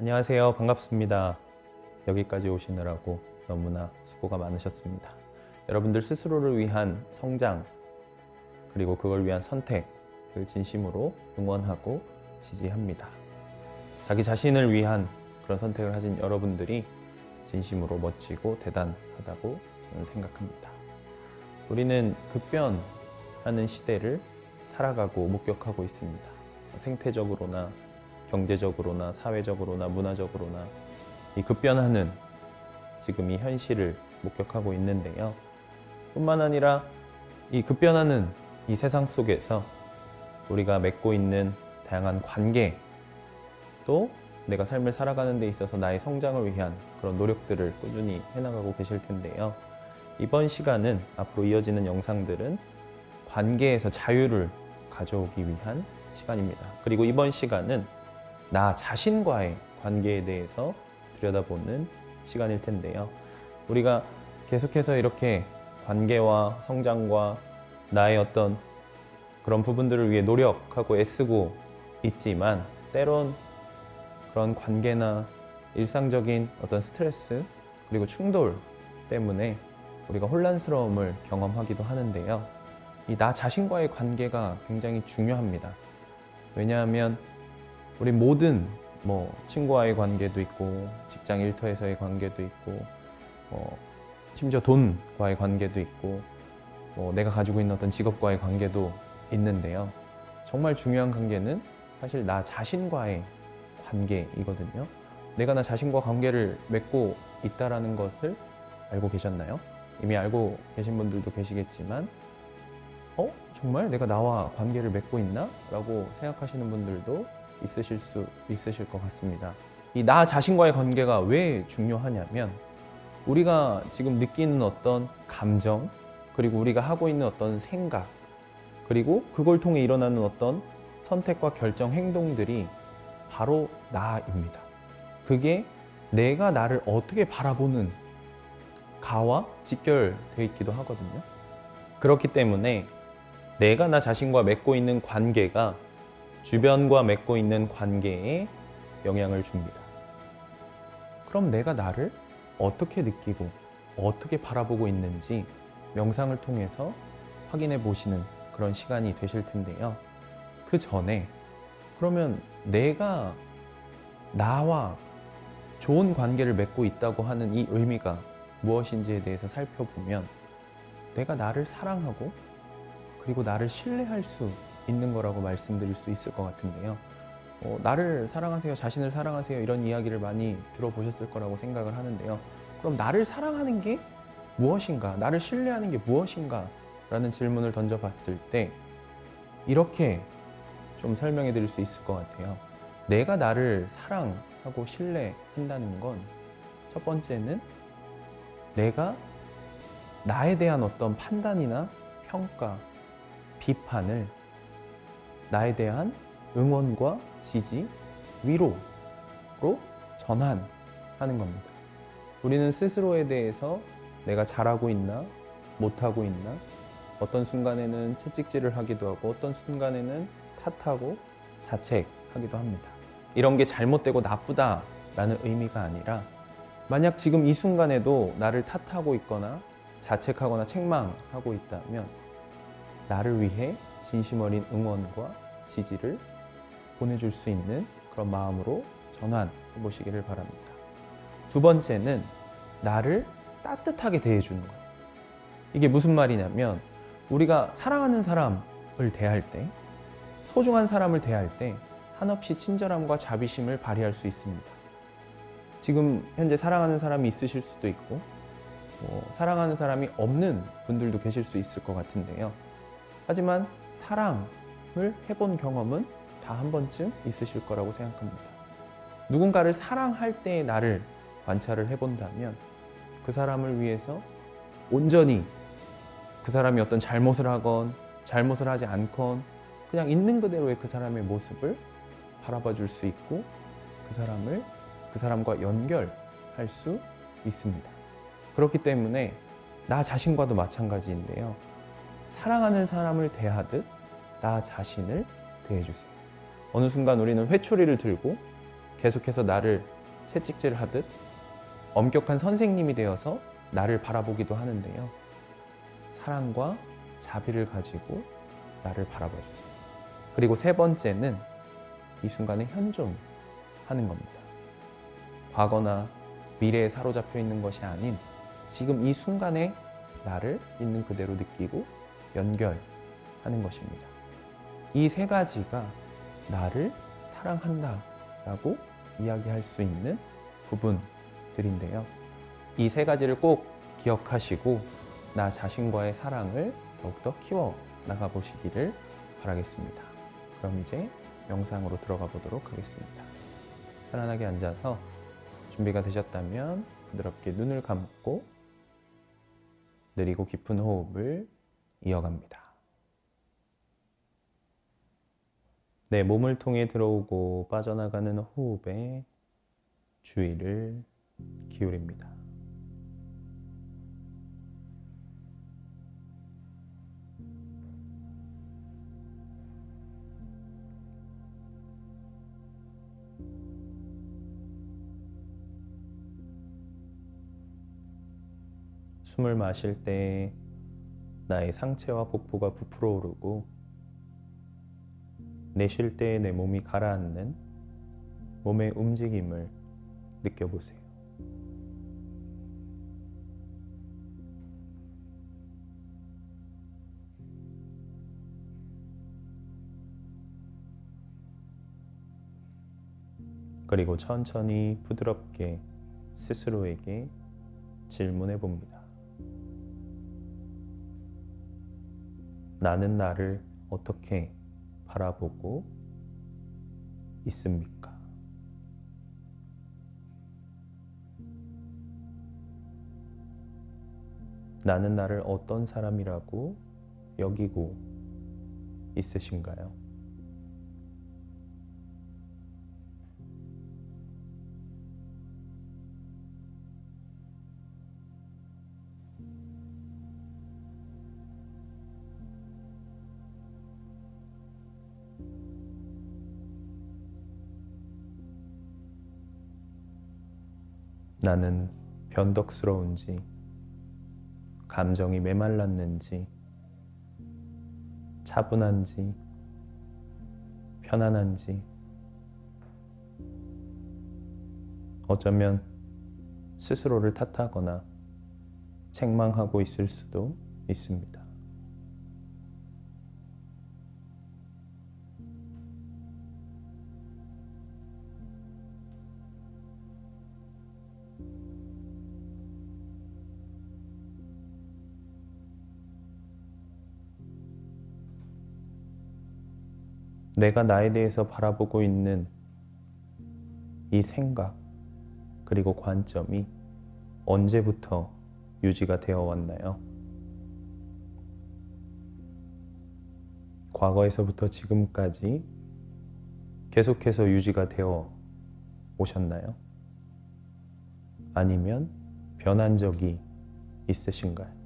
안녕하세요. 반갑습니다. 여기까지 오시느라고 너무나 수고가 많으셨습니다. 여러분들 스스로를 위한 성장, 그리고 그걸 위한 선택을 진심으로 응원하고 지지합니다. 자기 자신을 위한 그런 선택을 하신 여러분들이 진심으로 멋지고 대단하다고 저는 생각합니다. 우리는 급변하는 시대를 살아가고 목격하고 있습니다. 생태적으로나 경제적으로나 사회적으로나 문화적으로나 이 급변하는 지금 이 현실을 목격하고 있는데요. 뿐만 아니라 이 급변하는 이 세상 속에서 우리가 맺고 있는 다양한 관계 또 내가 삶을 살아가는 데 있어서 나의 성장을 위한 그런 노력들을 꾸준히 해나가고 계실 텐데요. 이번 시간은 앞으로 이어지는 영상들은 관계에서 자유를 가져오기 위한 시간입니다. 그리고 이번 시간은 나 자신과의 관계에 대해서 들여다보는 시간일 텐데요. 우리가 계속해서 이렇게 관계와 성장과 나의 어떤 그런 부분들을 위해 노력하고 애쓰고 있지만 때론 그런 관계나 일상적인 어떤 스트레스 그리고 충돌 때문에 우리가 혼란스러움을 경험하기도 하는데요. 이 나 자신과의 관계가 굉장히 중요합니다. 왜냐하면 우리 모든 뭐 친구와의 관계도 있고 직장 일터에서의 관계도 있고 뭐 심지어 돈과의 관계도 있고 뭐 내가 가지고 있는 어떤 직업과의 관계도 있는데요. 정말 중요한 관계는 사실 나 자신과의 관계이거든요. 내가 나 자신과 관계를 맺고 있다라는 것을 알고 계셨나요? 이미 알고 계신 분들도 계시겠지만, 어? 정말 내가 나와 관계를 맺고 있나? 라고 생각하시는 분들도 있으실 수 있으실 것 같습니다. 이 나 자신과의 관계가 왜 중요하냐면, 우리가 지금 느끼는 어떤 감정, 그리고 우리가 하고 있는 어떤 생각, 그리고 그걸 통해 일어나는 어떤 선택과 결정, 행동들이 바로 나입니다. 그게 내가 나를 어떻게 바라보는 가와 직결되어 있기도 하거든요. 그렇기 때문에 내가 나 자신과 맺고 있는 관계가 주변과 맺고 있는 관계에 영향을 줍니다. 그럼 내가 나를 어떻게 느끼고 어떻게 바라보고 있는지 명상을 통해서 확인해 보시는 그런 시간이 되실 텐데요. 그 전에 그러면 내가 나와 좋은 관계를 맺고 있다고 하는 이 의미가 무엇인지에 대해서 살펴보면 내가 나를 사랑하고 그리고 나를 신뢰할 수 있는 거라고 말씀드릴 수 있을 것 같은데요. 어, 나를 사랑하세요, 자신을 사랑하세요 이런 이야기를 많이 들어보셨을 거라고 생각을 하는데요. 그럼 나를 사랑하는 게 무엇인가, 나를 신뢰하는 게 무엇인가 라는 질문을 던져봤을 때 이렇게 좀 설명해 드릴 수 있을 것 같아요. 내가 나를 사랑하고 신뢰한다는 건 첫 번째는 내가 나에 대한 어떤 판단이나 평가, 비판을 나에 대한 응원과 지지, 위로로 전환하는 겁니다. 우리는 스스로에 대해서 내가 잘하고 있나, 못하고 있나, 어떤 순간에는 채찍질을 하기도 하고, 어떤 순간에는 탓하고 자책하기도 합니다. 이런 게 잘못되고 나쁘다라는 의미가 아니라, 만약 지금 이 순간에도 나를 탓하고 있거나 자책하거나 책망하고 있다면, 나를 위해 진심 어린 응원과 지지를 보내줄 수 있는 그런 마음으로 전환해 보시기를 바랍니다. 두 번째는 나를 따뜻하게 대해주는 거예요. 이게 무슨 말이냐면 우리가 사랑하는 사람을 대할 때, 소중한 사람을 대할 때 한없이 친절함과 자비심을 발휘할 수 있습니다. 지금 현재 사랑하는 사람이 있으실 수도 있고, 뭐 사랑하는 사람이 없는 분들도 계실 수 있을 것 같은데요. 하지만 사랑을 해본 경험은 다 한 번쯤 있으실 거라고 생각합니다. 누군가를 사랑할 때의 나를 관찰을 해본다면 그 사람을 위해서 온전히 그 사람이 어떤 잘못을 하건 잘못을 하지 않건 그냥 있는 그대로의 그 사람의 모습을 바라봐 줄 수 있고 그 사람을 그 사람과 연결할 수 있습니다. 그렇기 때문에 나 자신과도 마찬가지인데요. 사랑하는 사람을 대하듯 나 자신을 대해주세요. 어느 순간 우리는 회초리를 들고 계속해서 나를 채찍질 하듯 엄격한 선생님이 되어서 나를 바라보기도 하는데요. 사랑과 자비를 가지고 나를 바라봐 주세요. 그리고 세 번째는 이 순간에 현존하는 겁니다. 과거나 미래에 사로잡혀 있는 것이 아닌 지금 이 순간에 나를 있는 그대로 느끼고 연결하는 것입니다. 이 세 가지가 나를 사랑한다 라고 이야기할 수 있는 부분들인데요. 이 세 가지를 꼭 기억하시고 나 자신과의 사랑을 더욱더 키워 나가 보시기를 바라겠습니다. 그럼 이제 영상으로 들어가 보도록 하겠습니다. 편안하게 앉아서 준비가 되셨다면 부드럽게 눈을 감고 느리고 깊은 호흡을 이어갑니다. 내 몸을 통해 들어오고 빠져나가는 호흡에 주의를 기울입니다. 숨을 마실 때 나의 상체와 복부가 부풀어 오르고 내쉴 때내 몸이 가라앉는 몸의 움직임을 느껴보세요. 그리고 천천히 부드럽게 스스로에게 질문해 봅니다. 나는 나를 어떻게 바라보고 있습니까? 나는 나를 어떤 사람이라고 여기고 있으신가요? 나는 변덕스러운지, 감정이 메말랐는지, 차분한지, 편안한지, 어쩌면 스스로를 탓하거나 책망하고 있을 수도 있습니다. 내가 나에 대해서 바라보고 있는 이 생각, 그리고 관점이 언제부터 유지가 되어 왔나요? 과거에서부터 지금까지 계속해서 유지가 되어 오셨나요? 아니면 변한 적이 있으신가요?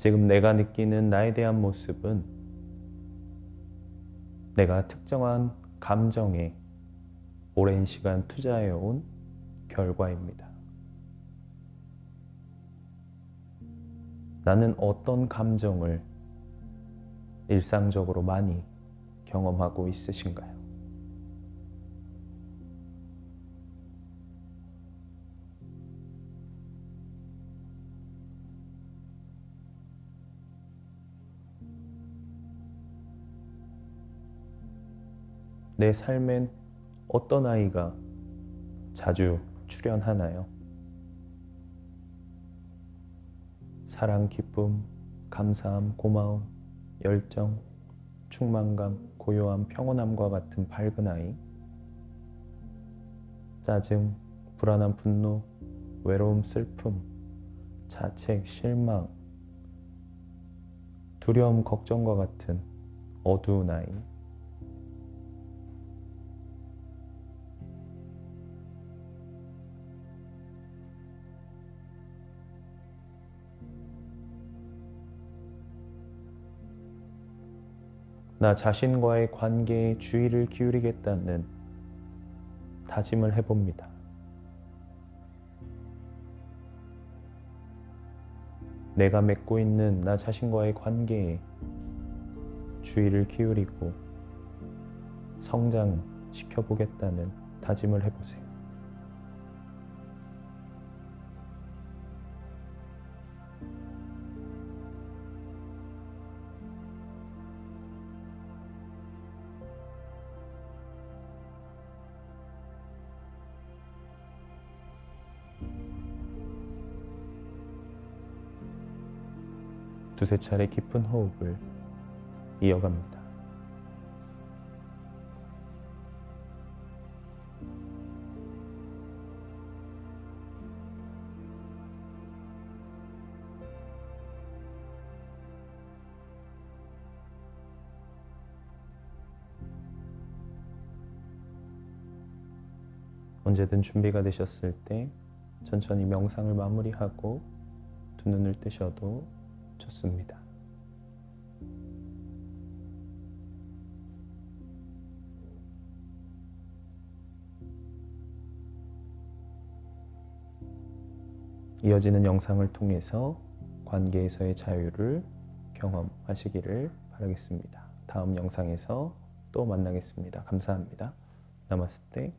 지금 내가 느끼는 나에 대한 모습은 내가 특정한 감정에 오랜 시간 투자해 온 결과입니다. 나는 어떤 감정을 일상적으로 많이 경험하고 있으신가요? 내 삶엔 어떤 아이가 자주 출연하나요? 사랑, 기쁨, 감사함, 고마움, 열정, 충만감, 고요함, 평온함과 같은 밝은 아이. 짜증, 불안한 분노, 외로움, 슬픔, 자책, 실망, 두려움, 걱정과 같은 어두운 아이. 나 자신과의 관계에 주의를 기울이겠다는 다짐을 해봅니다. 내가 맺고 있는 나 자신과의 관계에 주의를 기울이고 성장시켜 보겠다는 다짐을 해보세요. 두세 차례 깊은 호흡을 이어갑니다. 언제든 준비가 되셨을 때 천천히 명상을 마무리하고 두 눈을 뜨셔도 좋습니다. 이어지는 영상을 통해서 관계에서의 자유를 경험하시기를 바라겠습니다. 다음 영상에서 또 만나겠습니다. 감사합니다. 나마스테.